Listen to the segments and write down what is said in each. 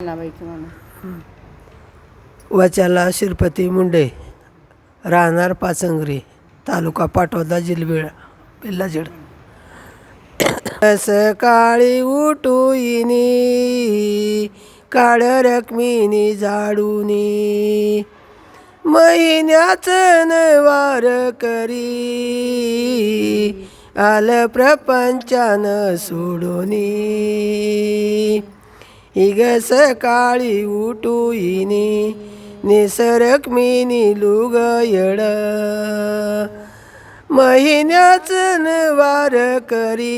लावायचं वचाला शिरपती मुंडे राहणार पाचंगरी तालुका पाटोदा जिल्हा बिल्लाजेड सकाळी उठूइनी काळ रकमिनी झाडूनी महिन्याचं नवार करी आलं प्रपंचान सोडूनी. इग सकाळी उठूइनी निसरक मिनी लुग येड महिन्याच नवार करी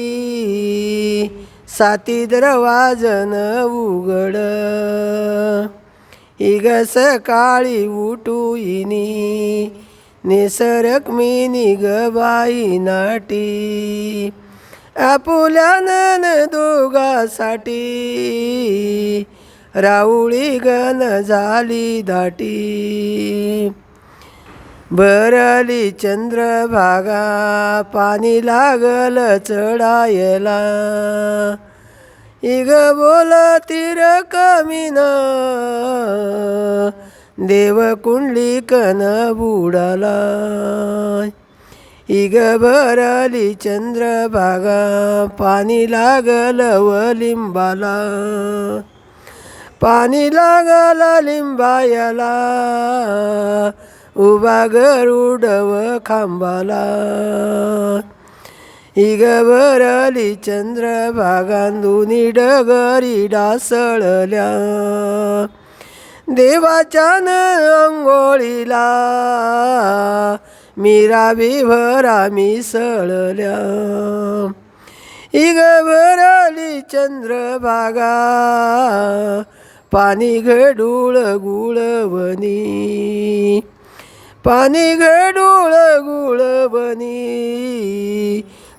साती दरवाजन उघड इग सकाळी उठूइनी निसरक मिनी ग बाई नाटी आपुल्या नन दोघासाठी राऊळी गण झाली दाटी भरली चंद्रभागा पाणी लागल चढायला. इग बोल तिर कमीना देव कुंडली कन बुडाला. इग भरली चंद्रभागा पाणी लागल व लिंबाला पाणी लागल लिंबायला उभा गरुडव खांबाला. इग भरली चंद्रभागांदुनी डगरी डासळल्या देवाच्या न अंघोळीला मीरा विभरा मिसळल्या इग भरली चंद्रभागा पाणी घडूळ गुळवणी. पाणी घडूळ गुळवणी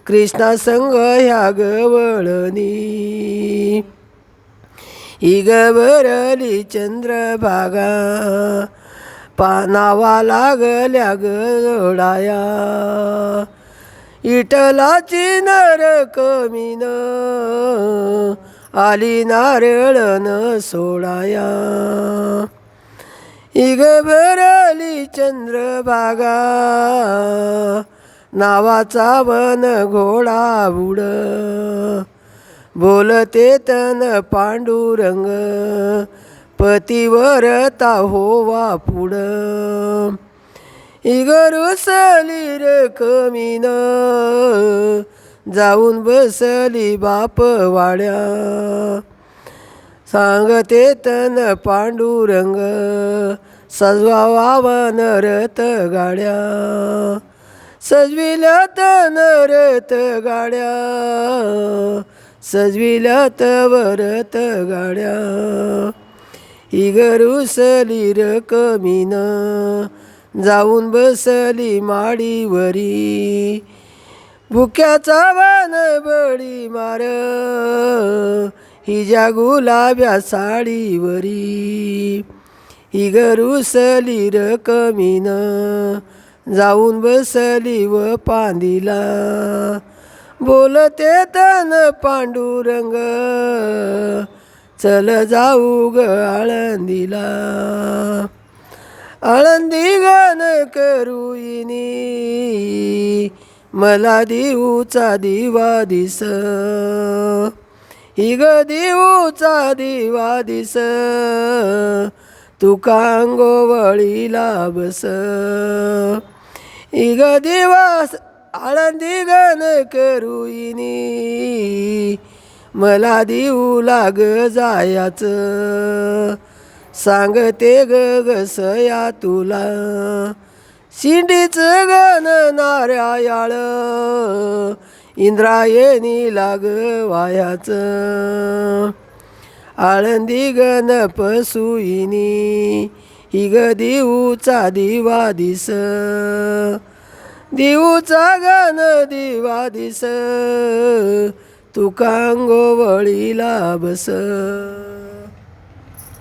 कृष्णा संग ह्या गवळणी. इग भरली चंद्रभागा पानावा लागल्या गडाया इटलाची नर कमीन आली नारळन सोडाया. इगबरली चंद्रभागा नावाचा वन घोडा बुड. बोलते तन पांडुरंग पतीवर होवा पुढ. इगरुसली रे कमीन. जाऊन बसली बाप वाड्या. सांगते तन पांडुरंग सजवा वावन रथ गाड्या. सजविल तन रथ गाड्या. सजविल्या तवरत गाड्या. इगरुसली रकमीन जाऊन बसली माडीवरी. भुक्याचा वान बळी मार. हिजा गुलाब्या साडीवरी. इगरुसली रकमीन जाऊन बसली व पांदिला. बोलते तन पांडुरंग. चल जाऊ ग आळंदीला. आळंदी गण करूइनी मला देऊचा दिवा दिस. ही ग देऊचा दिवा दिस. तुका अंगोवळीला बस. ही ग दिवास आळंदी गण करूईनी मला देऊ लाग जायाच. सांगते ग गसया तुला. शिंडीच गण नारायाळ इंद्रायणी लाग वायाच. आळंदी गण पसुईनी हि ग देऊचा दिवा दिस. देऊचा गण दिवा दिस. तुका अंगोवळीला बस.